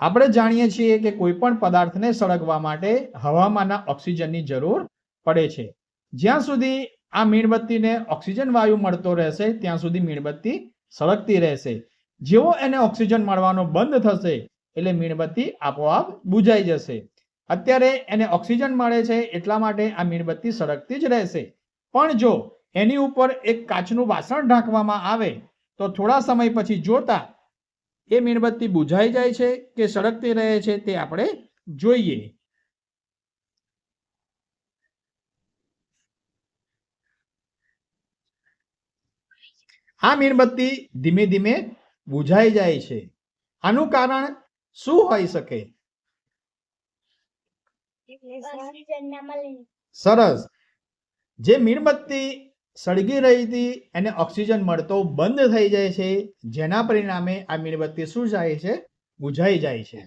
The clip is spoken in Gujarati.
આપણે જાણીએ છીએ કે કોઈ પણ પદાર્થને સળગવા માટે હવામાંના ઓક્સિજનની જરૂર પડે છે. જ્યાં સુધી આ મીણબત્તીને ઓક્સિજન વાયુ મળતો રહેશે, ત્યાં સુધી મીણબત્તી સળગતી રહેશે. જેવો એને ઓક્સિજન મળવાનો બંધ થશે, એટલે મીણબત્તી આપોઆપ બુજાઈ જશે. અત્યારે એને ઓક્સિજન મળે છે એટલા માટે આ મીણબત્તી સળગતી જ રહેશે. પણ જો એની ઉપર એક કાચનું વાસણ ઢાંકવામાં આવે, તો થોડા સમય પછી જોતા એ મીણબત્તી બુઝાઈ જાય છે કે સળગતી રહે છે તે આપણે જોઈએ. આ મીણબત્તી ધીમે ધીમે બુઝાઈ જાય છે. આનું કારણ શું હોઈ શકે? સરસ. જે મીણબત્તી સળગી રહી એને ઓક્સિજન મળતો બંધ થઈ જાય છે, જેના પરિણામે આ મીણબત્તી શું જાય છે બુઝાઈ જાય છે.